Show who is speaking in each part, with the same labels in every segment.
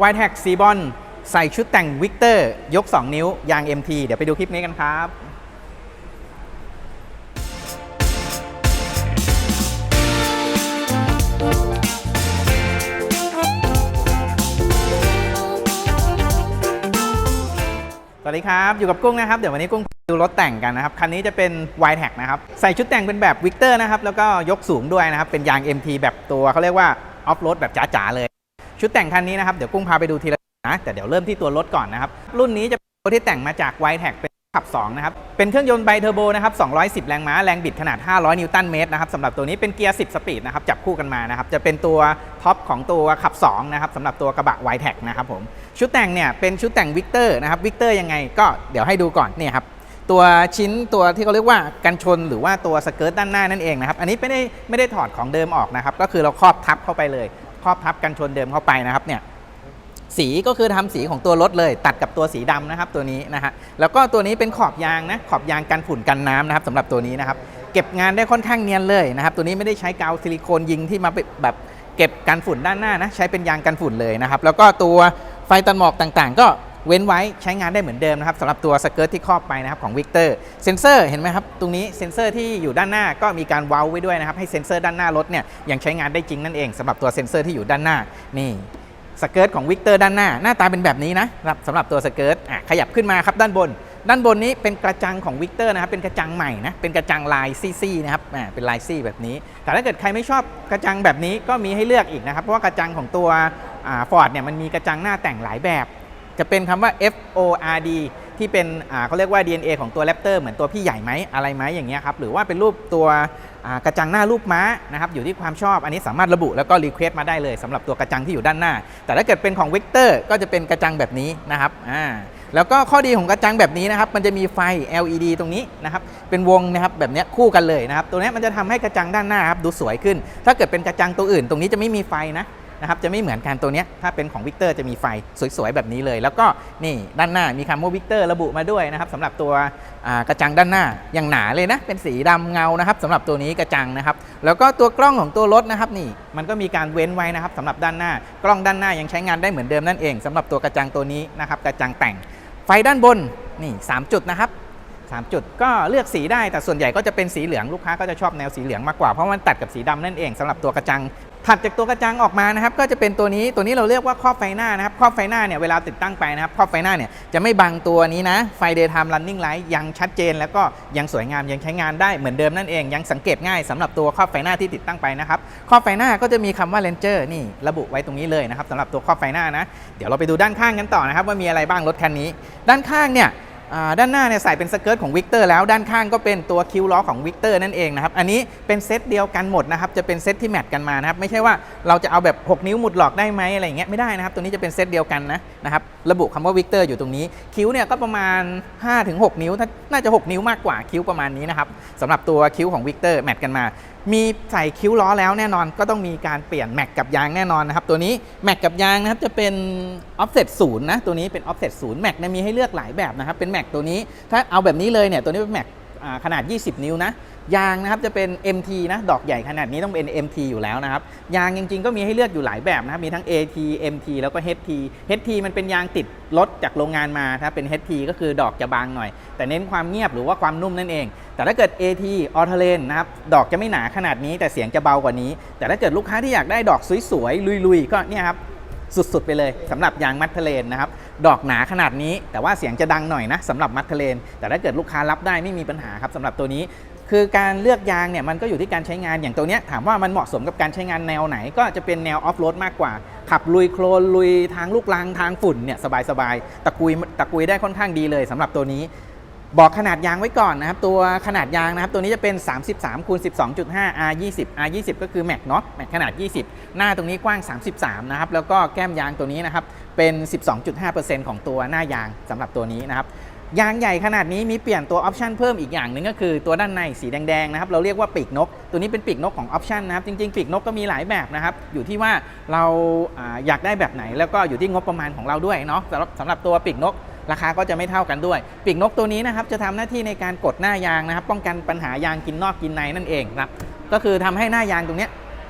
Speaker 1: w i t e h a c ซีบอนใส่ชุดแต่งวิกเตอร์ยก 2 นิ้ว ยาง MT เดี๋ยวไปดูคลิปนี้กันครับ สวัสดีครับ อยู่กับกุ้งนะครับ เดี๋ยววันนี้กุ้งดูรถแต่งกันนะครับ คันนี้จะเป็น y t e c นะครับ ใส่ชุดแต่งเป็นแบบวิกเตอร์นะครับ แล้วก็ยกสูงด้วยนะครับ เป็นยาง MT แบบตัวเขาเรียกว่าออฟโรดแบบจ๋าๆเลย ชุดแต่งคันนี้นะครับ เดี๋ยวกุ้งพาไปดูทีละนะแต่เดี๋ยวเริ่มที่ตัวรถก่อนนะครับ รุ่นนี้จะเป็นตัวที่แต่งมาจาก y t e c เป็นขับ 2 นะครับ เป็นเครื่องยนต์ไบเทอร์โบนะครับ 210 แรงม้า แรงบิดขนาด 500 นิวตันเมตรนะครับสำหรับตัวนี้เป็นเกียร์ 10 สปีดนะครับ จับคู่กันมานะครับ จะเป็นตัวท็อปของตัวขับ 2 นะครับสำหรับตัวกระบะ y t e c นะครับผม ชุดแต่งเนี่ยเป็นชุดแต่งวิกเตอร์นะครับวิกเตอร์ยังไงก็เดี๋ยวให้ดูก่อนเนี่ยครับตัวชิ้นตัวที่เขาเรียกว่ากันชนหรือว่าตัวสเกิร์ตด้านหน้านั่นเองนะครับ อันนี้ไม่ได้ไม่ได้ถอดของเดิมออกนะครับ ก็คือเราครอบทับเข้าไปเลย ครอบทับกันชนเดิมเข้าไปนะครับเนี่ยสีก็คือทำสีของตัวรถเลย ตัดกับตัวสีดำนะครับตัวนี้นะฮะแล้วก็ตัวนี้เป็นขอบยางนะขอบยางกันฝุ่นกันน้ำนะครับสำหรับตัวนี้นะครับเก็บงานได้ค่อนข้างเนียนเลยนะครับตัวนี้ไม่ได้ใช้กาวซิลิโคนยิงที่มาแบบเก็บกันฝุ่นด้านหน้านะใช้เป็นยางกันฝุ่นเลยนะครับแล้วก็ตัวไฟตันหมอกต่างๆ ก็ เว้นไว้ใช้งานได้เหมือนเดิมนะครับสำหรับตัวสเกิร์ตที่ครอบไปนะครับของวิกเตอร์เซนเซอร์เห็นไหมครับ ตรงนี้เซนเซอร์ที่อยู่ด้านหน้าก็มีการเว้าไว้ด้วยนะครับ ให้เซนเซอร์ด้านหน้ารถเนี่ยยังใช้งานได้จริงนั่นเองสำหรับตัวเซนเซอร์ที่อยู่ด้านหน้านี่สเกิร์ตของวิกเตอร์ด้านหน้า หน้าตาเป็นแบบนี้นะครับสำหรับตัวสเกิร์ตอะขยับขึ้นมาครับด้านบน ด้านบนนี้เป็นกระจังของวิกเตอร์นะครับเป็นกระจังใหม่นะเป็นกระจังลายซี่ๆนะครับอ่าเป็นลายซี่แบบนี้ แต่ถ้าเกิดใครไม่ชอบกระจังแบบนี้ก็มีให้เลือกอีกนะครับเพราะว่ากระจังของตัวฟอร์ดเนี่ยมันมีกระจังหน้าแต่งหลายแบบ จะเป็นคำว่า F O R D ที่เป็นเขาเรียกว่า DNA ของตัวแรปเตอร์เหมือนตัวพี่ใหญ่ไหมอะไรไหมอย่างเงี้ยครับหรือว่าเป็นรูปตัวกระจังหน้ารูปม้านะครับอยู่ที่ความชอบอันนี้สามารถระบุแล้วก็รีเควสมาได้เลยสำหรับตัวกระจังที่อยู่ด้านหน้า แต่ถ้าเกิดเป็นของ Vector ก็จะเป็นกระจังแบบนี้นะครับอ่าแล้วก็ข้อดีของกระจังแบบนี้นะครับมันจะมีไฟ LED ตรงนี้นะครับเป็นวงนะครับแบบเนี้ยคู่กันเลยนะครับตัวเนี้ยมันจะทำให้กระจังด้านหน้าครับดูสวยขึ้น ถ้าเกิดเป็นกระจังตัวอื่น ตรงนี้จะไม่มีไฟนะ นะครับจะไม่เหมือนกันตัวนี้ถ้าเป็นของวิกเตอร์จะมีไฟสวยๆแบบนี้เลย แล้วก็นี่ด้านหน้ามีคำว่าวิกเตอร์ระบุมาด้วยนะครับสำหรับตัวกระจังด้านหน้าอย่างหนาเลยนะเป็นสีดำเงานะครับสำหรับตัวนี้กระจังนะครับ แล้วก็ตัวกล้องของตัวรถนะครับนี่มันก็มีการเว้นไว้นะครับสำหรับด้านหน้ากล้องด้านหน้ายังใช้งานได้เหมือนเดิมนั่นเองสำหรับตัวกระจังตัวนี้นะครับกระจังแต่งไฟด้านบนนี่สามจุดนะครับ3จุดก็เลือกสีได้แต่ส่วนใหญ่ก็จะเป็นสีเหลืองลูกค้าก็จะชอบแนวสีเหลืองมากกว่าเพราะมันตัดกับสีดำนั่นเองสำหรับตัวกระจัง ถัดจากตัวกระจังออกมานะครับก็จะเป็นตัวนี้ตัวนี้เราเรียกว่าครอบไฟหน้านะครับครอบไฟหน้าเนี่ยเวลาติดตั้งไปนะครับครอบไฟหน้าเนี่ยจะไม่บังตัวนี้นะไฟ daytime running light ยังชัดเจน แล้วก็ยังสวยงามยังใช้งานได้เหมือนเดิมนั่นเอง ยังสังเกตง่ายสำหรับตัวครอบไฟหน้าที่ติดตั้งไปนะครับครอบไฟหน้าก็จะมีคำว่า Ranger นี่ระบุไว้ตรงนี้เลยนะครับสำหรับตัวครอบไฟหน้านะเดี๋ยวเราไปดูด้านข้างกันต่อนะครับว่ามีอะไรบ้างรถคันนี้ ด้านข้างเนี่ย ด้านหน้าเนี่ยใส่เป็นสเกิร์ตของวิกเตอร์แล้วด้านข้างก็เป็นตัวคิวล้อของวิกเตอร์นั่นเองนะครับอันนี้เป็นเซตเดียวกันหมดนะครับจะเป็นเซตที่แมทกันมานะครับไม่ใช่ว่าเราจะเอาแบบ 6 นิ้วหมุดหลอกได้ไหมอะไรอย่างเงี้ยไม่ได้นะครับตัวนี้จะเป็นเซตเดียวกันนะนะครับระบุคำว่าวิกเตอร์อยู่ตรงนี้คิ้วเนี่ยก็ประมาณ 5-6 นิ้วถ้าน่าจะ 6 นิ้วมากกว่าคิ้วประมาณนี้นะครับสำหรับตัวคิ้วของวิกเตอร์แมทกันมามีใส่คิ้วล้อแล้วแน่นอนก็ต้องมีการเปลี่ยนแม็กกับยางแน่นอนนะครับตัวนี้แม็กกับยางนะครับจะเป็น offset ศูนย์นะตัวนี้เป็น offset ศูนย์แม็กมีให้เลือกหลายแบบนะครับเป็นแม็กตัวนี้ ถ้าเอาแบบนี้เลยเนี่ยตัวนี้เป็นแม็กอ่าขนาด 20 นิ้วนะยางนะครับจะเป็น MT นะดอกใหญ่ขนาดนี้ต้องเป็น MT อยู่แล้วนะครับยางจริงๆก็มีให้เลือกอยู่หลายแบบนะครับมีทั้ง AT MT แล้วก็ HT HT มันเป็นยางติดรถจากโรงงานมาถ้าเป็น HT ก็คือดอกจะบางหน่อย แต่เน้นความเงียบหรือว่าความนุ่มนั่นเอง แต่ถ้าเกิด AT a l t e r a n นะครับดอกจะไม่หนาขนาดนี้แต่เสียงจะเบากว่านี้ แต่ถ้าเกิดลูกค้าที่อยากได้ดอกสวยๆลุยๆก็เนี่ยครับ สุดๆไปเลยสำหรับยางมัดเทเลนนะครับดอกหนาขนาดนี้แต่ว่าเสียงจะดังหน่อยนะสำหรับมัดเทเลน แต่ถ้าเกิดลูกค้ารับได้ไม่มีปัญหาครับสำหรับตัวนี้คือการเลือกยางเนี่ยมันก็อยู่ที่การใช้งานอย่างตัวเนี้ยถามว่ามันเหมาะสมกับการใช้งานแนวไหน ก็จะเป็นแนวออฟโรดมากกว่า ขับลุยโคลนลุยทางลูกลังทางฝุ่นเนี่ยสบายๆตะกุยตะกุยได้ค่อนข้างดีเลยสำหรับตัวนี้ บอกขนาดยางไว้ก่อนนะครับ ตัวขนาดยางนะครับ ตัวนี้จะเป็น 33คูณ12.5 R 20 R 20ก็คือแม็กเนาะแม็กขนาด 20 หน้าตรงนี้กว้าง 33 นะครับ แล้วก็แก้มยางตัวนี้นะครับ เป็น 12.5%ของตัวหน้ายางสำหรับตัวนี้นะครับยางใหญ่ขนาดนี้มีเปลี่ยนตัวออปชันเพิ่มอีกอย่างหนึ่งก็คือตัวด้านในสีแดงๆนะครับเราเรียกว่าปีกนก ตัวนี้เป็นปีกนกของออปชันนะครับจริงๆ ปีกนกก็มีหลายแบบนะครับอยู่ที่ว่าเราอาอยากได้แบบไหน แล้วก็อยู่ที่งบประมาณของเราด้วยเนาะสำหรับสำหรับตัวปีกนก ราคาก็จะไม่เท่ากันด้วย ปีกนกตัวนี้นะครับจะทำหน้าที่ในการกดหน้ายางนะครับ ป้องกันปัญหายางกินนอกกินในนั่นเองครับก็คือทำให้หน้ายางตรงนี้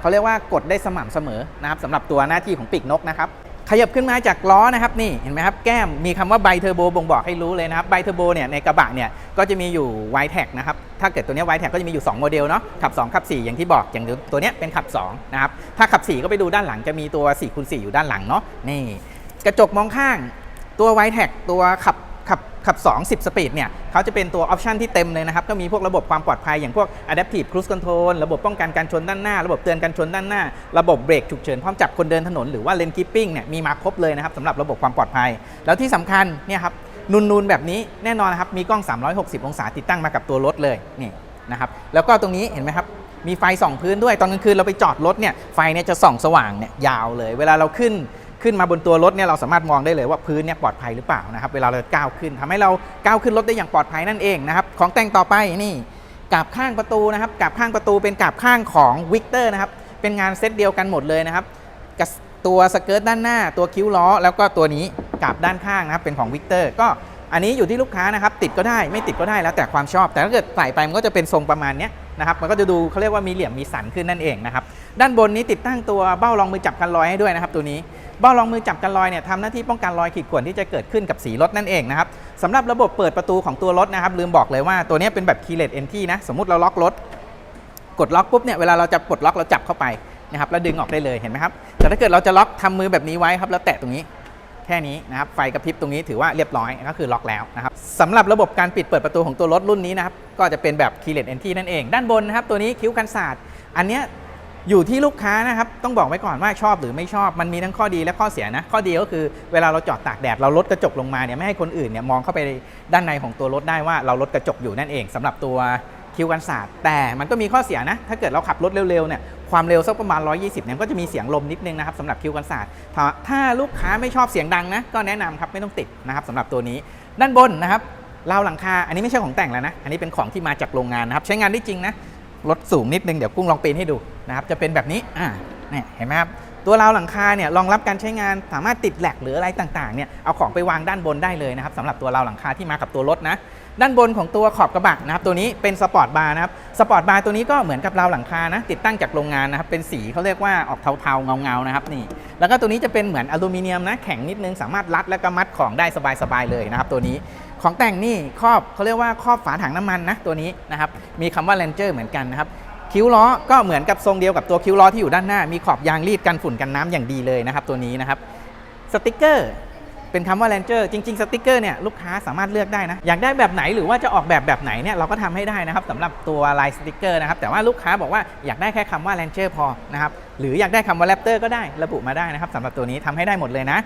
Speaker 1: เขาเรียกว่ากดได้สม่ำเสมอนะครับสำหรับตัวหน้าที่ของปีกนกนะครับขยับขึ้นมาจากล้อนะครับนี่เห็นไหมครับแก้มมีคำว่าไบเทอร์โบบ่งบอกให้รู้เลยนะครับไบเทอร์โบเนี่ยในกระบะเนี่ยก็จะมีอยู่ y t e c นะครับถ้าเกิดตัวนี้ y t e c ก็จะมีอยู่ 2 โมเดลเนาะขับ 2 ขับ 4 อย่างที่บอกอย่างตัวเนี้ยเป็นขับ2นะครับถ้าขับ 4 ก็ไปดูด้านหลังจะมีตัว4คูณ4อยู่ด้านหลังเนาะนี่กระจกมองข้าง ตัว y t e c ตัวขับขับขับ 2 10สปีดเนี่ยเขาจะเป็นตัวออปชันที่เต็มเลยนะครับ ก็มีพวกระบบความปลอดภัยอย่างพวก adaptive cruise control ระบบป้องกันการชนด้านหน้า ระบบเตือนการชนด้านหน้า ระบบเบรกฉุกเฉินพร้อมจับคนเดินถนนหรือว่า lane keeping เนี่ยมีมาครบเลยนะครับสำหรับระบบความปลอดภัย แล้วที่สำคัญเนี่ยครับนูนๆแบบนี้แน่นอนนะครับมีกล้อง 360 องศาติดตั้งมากับตัวรถเลยนี่นะครับแล้วก็ตรงนี้เห็นไหมครับมีไฟส่องพื้นด้วยตอนกลางคืนเราไปจอดรถเนี่ยไฟเนี่ยจะส่องสว่างเนี่ยยาวเลย เวลาเราขึ้น ขึ้นมาบนตัวรถเนี่ยเราสามารถมองได้เลยว่าพื้นเนี่ยปลอดภัยหรือเปล่านะครับเวลาเราก้าวขึ้นทำให้เราก้าวขึ้นรถได้อย่างปลอดภัยนั่นเองนะครับของแต่งต่อไปนี่กาบข้างประตูนะครับกาบข้างประตูเป็นกาบข้างของวิกเตอร์นะครับเป็นงานเซตเดียวกันหมดเลยนะครับกับตัวสเกิร์ตด้านหน้า ตัวคิ้วล้อ แล้วก็ตัวนี้กาบด้านข้างนะครับเป็นของวิกเตอร์ก็อันนี้อยู่ที่ลูกค้านะครับติดก็ได้ไม่ติดก็ได้แล้วแต่ความชอบ แต่ถ้าเกิดใส่ไปมันก็จะเป็นทรงประมาณเนี้ย นะครับมันก็จะดูเขาเรียกว่ามีเหลี่ยมมีสันขึ้นนั่นเองนะครับด้านบนนี้ติดตั้งตัวเบ้ารองมือจับกันรอยให้ด้วยนะครับตัวนี้เบ้ารองมือจับกันรอยเนี่ยทำหน้าที่ป้องกันรอยขีดข่วนที่จะเกิดขึ้นกับสีรถนั่นเองนะครับสำหรับระบบเปิดประตูของตัวรถนะครับลืมบอกเลยว่าตัวนี้เป็นแบบ keyless entry นะสมมติเราล็อกรถกดล็อกปุ๊บเนี่ยเวลาเราจะปลดล็อกเราจับเข้าไปนะครับแล้วดึงออกได้เลยเห็นไหมครับแต่ถ้าเกิดเราจะล็อกทำมือแบบนี้ไว้ครับแล้วแตะตรงนี้ แค่นี้นะครับไฟกระพริบตรงนี้ถือว่าเรียบร้อยก็คือล็อกแล้วนะครับสำหรับระบบการปิดเปิดประตูของตัวรถรุ่นนี้นะครับก็จะเป็นแบบ keyless entry นั่นเอง ด้านบนนะครับตัวนี้คิ้วกันศาสตร์อันเนี้ยอยู่ที่ลูกค้านะครับ ต้องบอกไว้ก่อนว่าชอบหรือไม่ชอบ มันมีทั้งข้อดีและข้อเสียนะ ข้อดีก็คือเวลาเราจอดตากแดด เราลดกระจกลงมาเนี่ยไม่ให้คนอื่นเนี่ยมองเข้าไปด้านในของตัวรถได้ว่าเราลดกระจกอยู่นั่นเองสำหรับตัว คิวกันศาสตร์แต่มันก็มีข้อเสียนะ ถ้าเกิดเราขับรถเร็วๆเนี่ยความเร็วสักประมาณ 120 เนี่ยก็จะมีเสียงลมนิดนึงนะครับสำหรับคิวกันศาสตร์ถ้าลูกค้าไม่ชอบเสียงดังนะก็แนะนำครับไม่ต้องติดนะครับสำหรับตัวนี้ ด้านบนนะครับราวหลังคา อันนี้ไม่ใช่ของแต่งแล้วนะ อันนี้เป็นของที่มาจากโรงงานนะครับ ใช้งานได้จริงนะ รถสูงนิดนึง เดี๋ยวกุ้งลองปีนให้ดูนะครับ จะเป็นแบบนี้ อ่าเนี่ยเห็นไหมครับ ตัวราวหลังคาเนี่ยรองรับการใช้งาน สามารถติดแหลกหรืออะไรต่างๆเนี่ย เอาของไปวางด้านบนได้เลยนะครับสำหรับตัวราวหลังคาที่มากับตัวรถนะ ด้านบนของตัวขอบกระบะนะครับตัวนี้เป็นสปอร์ตบาร์นะครับสปอร์ตบาร์ตัวนี้ก็เหมือนกับราวหลังคานะติดตั้งจากโรงงานนะครับเป็นสีเขาเรียกว่าออกเทาๆเงาๆนะครับนี่แล้วก็ตัวนี้จะเป็นเหมือนอลูมิเนียมนะแข็งนิดนึงสามารถรัดแล้วก็มัดของได้สบายๆเลยนะครับตัวนี้ของแต่งนี่ครอบเขาเรียกว่าครอบฝาถังน้ำมันนะตัวนี้นะครับมีคำว่า Ranger เหมือนกันนะครับคิ้วล้อก็เหมือนกับทรงเดียวกับตัวคิ้วล้อที่อยู่ด้านหน้า มีขอบยางรีดกันฝุ่นกันน้ำอย่างดีเลยนะครับตัวนี้นะครับสติกเกอร์ เป็นคำว่า Ranger จริง ๆ สติกเกอร์เนี่ยลูกค้าสามารถเลือกได้นะ อยากได้แบบไหนหรือว่าจะออกแบบแบบไหนเนี่ยเราก็ทำให้ได้นะครับสำหรับตัวลายสติกเกอร์นะครับแต่ว่าลูกค้าบอกว่าอยากได้แค่คำว่า Ranger พอนะครับหรืออยากได้คำว่า Raptor ก็ได้ระบุมาได้นะครับสำหรับตัวนี้ทำให้ได้หมดเลยนะ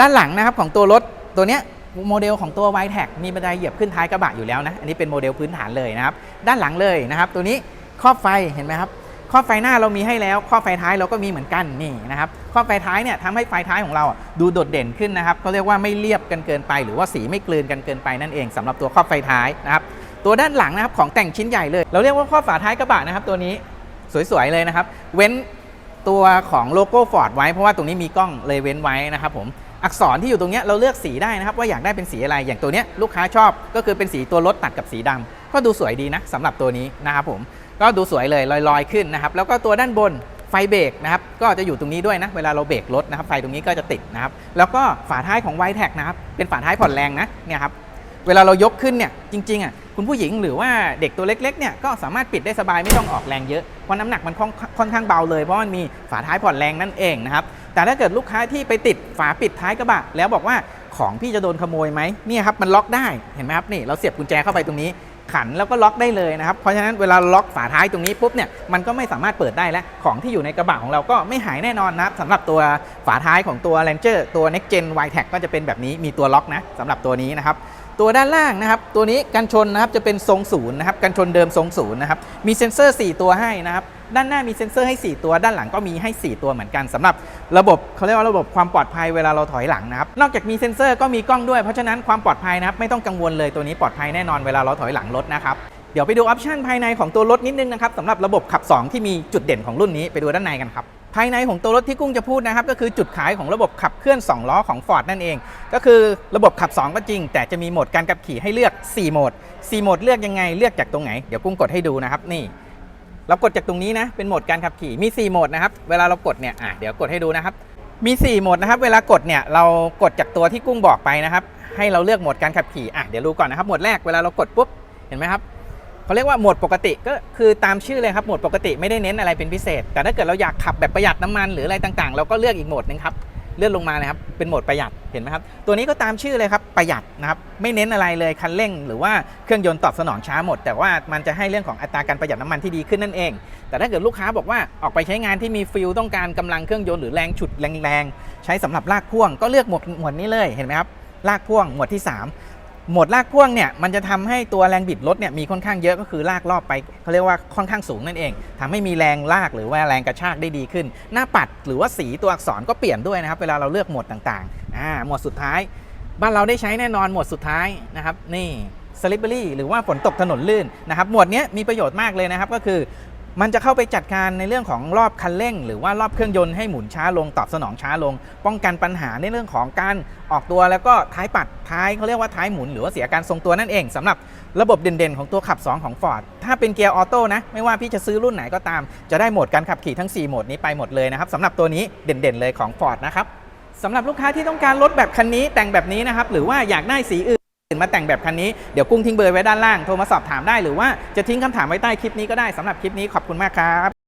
Speaker 1: ด้านหลังนะครับของตัวรถตัวเนี้ยโมเดลของตัว y t e c มีบันไดเหยียบขึ้นท้ายกระบะอยู่แล้วนะ อันนี้เป็นโมเดลพื้นฐานเลยนะครับ ด้านหลังเลยนะครับ ตัวนี้ครอบไฟเห็นไหมครับ ครอบไฟหน้าเรามีให้แล้วครอบไฟท้ายเราก็มีเหมือนกันนี่นะครับครอบไฟท้ายเนี่ยทำให้ไฟท้ายของเราดูโดดเด่นขึ้นนะครับเขาเรียกว่าไม่เรียบกันเกินไป หรือว่าสีไม่กลืนกันเกินไปนั่นเองสำหรับตัวครอบไฟท้ายนะครับตัวด้านหลังนะครับของแต่งชิ้นใหญ่เลย เราเรียกว่าครอบฝาท้ายกระบะนะครับตัวนี้สวยๆเลยนะครับ เว้นตัวของโลโก้ฟอร์ดไว้เพราะว่าตรงนี้มีกล้องเลยเว้นไว้นะครับผมอักษรที่อยู่ตรงเนี้ยเราเลือกสีได้นะครับ ว่าอยากได้เป็นสีอะไรอย่างตัวเนี้ยลูกค้าชอบก็คือเป็นสีตัวรถตัดกับสีดำก็ดูสวยดีนะสำหรับตัวนี้นะครับผม ก็ดูสวยเลยลอยๆขึ้นนะครับ แล้วก็ตัวด้านบนไฟเบรกนะครับก็จะอยู่ตรงนี้ด้วยนะเวลาเราเบรกรถนะครับไฟตรงนี้ก็จะติดนะครับแล้วก็ฝาท้ายของไวแท็กนะครับเป็นฝาท้ายผ่อนแรงนะเนี่ยครับเวลาเรายกขึ้นเนี่ยจริงๆอะคุณผู้หญิงหรือว่าเด็กตัวเล็กๆเนี่ยก็สามารถปิดได้สบายไม่ต้องออกแรงเยอะเพราะน้ำหนักมันค่อนค่อนข้างเบาเลยเพราะมันมีฝาท้ายผ่อนแรงนั่นเองนะครับแต่ถ้าเกิดลูกค้าที่ไปติดฝาปิดท้ายกระบะ แล้วบอกว่าของพี่จะโดนขโมยไหมเนี่ยครับมันล็อกได้เห็นไหมครับนี่เราเสียบกุญแจเข้าไปตรงนี้ ขันแล้วก็ล็อกได้เลยนะครับ เพราะฉะนั้นเวลาล็อกฝาท้ายตรงนี้ปุ๊บเนี่ยมันก็ไม่สามารถเปิดได้แล้ว ของที่อยู่ในกระบะของเราก็ไม่หายแน่นอนนะครับสำหรับตัวฝาท้ายของตัว Ranger ตัว Next Gen y t e c ก็จะเป็นแบบนี้มีตัวล็อกนะสำหรับตัวนี้นะครับตัวด้านล่างนะครับ ตัวนี้กันชนนะครับจะเป็นทรงศูนย์นะครับกันชนเดิมทรงศูนย์นะครับมีเซ็นเซอร์ 4 ตัวให้นะครับ ด้านหน้ามีเซ็นเซอร์ให้ 4 ตัว ด้านหลังก็มีให้ 4 ตัวเหมือนกันสำหรับระบบเขาเรียกว่าระบบความปลอดภัยเวลาเราถอยหลังนะครับ นอกจากมีเซ็นเซอร์ก็มีกล้องด้วย เพราะฉะนั้นความปลอดภัยนะครับไม่ต้องกังวลเลยตัวนี้ปลอดภัยแน่นอนเวลาเราถอยหลังรถนะครับ เดี๋ยวไปดูออปชันภายในของตัวรถนิดนึงนะครับสำหรับระบบขับ 2 ที่มีจุดเด่นของรุ่นนี้ไปดูด้านในกันครับภายในของตัวรถที่กุ้งจะพูดนะครับก็คือจุดขายของระบบขับเคลื่อน 2 ล้อของ Ford นั่นเอง ก็คือระบบขับ 2 ก็จริง แต่จะมีโหมดการขับขี่ให้เลือก 4 โหมด 4 โหมดเลือกยังไงเลือกจากตรงไหน เดี๋ยวกุ้งกดให้ดูนะครับนี่ เรากดจากตรงนี้นะ เป็นโหมดการขับขี่ มี 4 โหมดนะครับ เวลาเรากดเนี่ย อะ เดี๋ยวกดให้ดูนะครับ มี 4 โหมดนะครับ เวลากดเนี่ย เรากดจากตัวที่กุ้งบอกไปนะครับ ให้เราเลือกโหมดการขับขี่ อะ เดี๋ยวดูก่อนนะครับ โหมดแรก เวลาเรากดปุ๊บ เห็นไหมครับเขาเรียกว่าโหมดปกติ ก็คือตามชื่อเลยครับ โหมดปกติไม่ได้เน้นอะไรเป็นพิเศษ แต่ถ้าเกิดเราอยากขับแบบประหยัดน้ำมันหรืออะไรต่างๆ เราก็เลือกอีกโหมดหนึงครับ เลื่อนลงมานะครับเป็นโหมดประหยัดเห็นไหมครับตัวนี้ก็ตามชื่อเลยครับประหยัดนะครับไม่เน้นอะไรเลยคันเร่ง หรือว่าเครื่องยนต์ตอบสนองช้าหมด แต่ว่ามันจะให้เรื่องของอัตราการประหยัดน้ำมันที่ดีขึ้นนั่นเอง แต่ถ้าเกิดลูกค้าบอกว่าออกไปใช้งานที่มีฟิลต้องการกำลังเครื่องยนต์หรือแรงฉุดแรงๆใช้สำหรับลากพ่วงก็เลือกหมวดหมวดนี้เลยเห็นไหมครับลากพ่วงหมวดที่ 3 หมดลากพ่วงเนี่ยมันจะทำให้ตัวแรงบิดรถเนี่ยมีค่อนข้างเยอะก็คือลากรอบไปเขาเรียกว่าค่อนข้างสูงนั่นเองทำให้มีแรงลากหรือว่าแรงกระชากได้ดีขึ้น หน้าปัดหรือว่าสีตัวอักษรก็เปลี่ยนด้วยนะครับเวลาเราเลือกหมวดต่างๆอ่าหมวดสุดท้าย บ้านเราได้ใช้แน่นอนหมวดสุดท้ายนะครับนี่ slippery หรือว่าฝนตกถนนลื่นนะครับหมวดนี้มีประโยชน์มากเลยนะครับก็คือ มันจะเข้าไปจัดการในเรื่องของรอบคันเร่ง หรือว่ารอบเครื่องยนต์ให้หมุนช้าลงตอบสนองช้าลง ป้องกันปัญหาในเรื่องของการออกตัวแล้วก็ท้ายปัดท้ายเขาเรียกว่าท้ายหมุนหรือว่าเสียการทรงตัวนั่นเองสำหรับระบบเด่นๆ ของตัวขับ 2 ของ Ford ถ้าเป็นเกียร์ออโต้นะไม่ว่าพี่จะซื้อรุ่นไหนก็ตาม จะได้โหมดการขับขี่ทั้ง 4 โหมดนี้ไปหมดเลยนะครับสำหรับตัวนี้เด่นๆเลยของ Ford นะครับสำหรับลูกค้าที่ต้องการรถแบบคันนี้แต่งแบบนี้นะครับหรือว่าอยากได้สีอื่น มาแต่งแบบคันนี้ เดี๋ยวกุ้งทิ้งเบอร์ไว้ด้านล่าง โทรมาสอบถามได้หรือว่าจะทิ้งคำถามไว้ใต้คลิปนี้ก็ได้สำหรับคลิปนี้ขอบคุณมากครับ